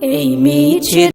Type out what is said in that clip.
এই মিছে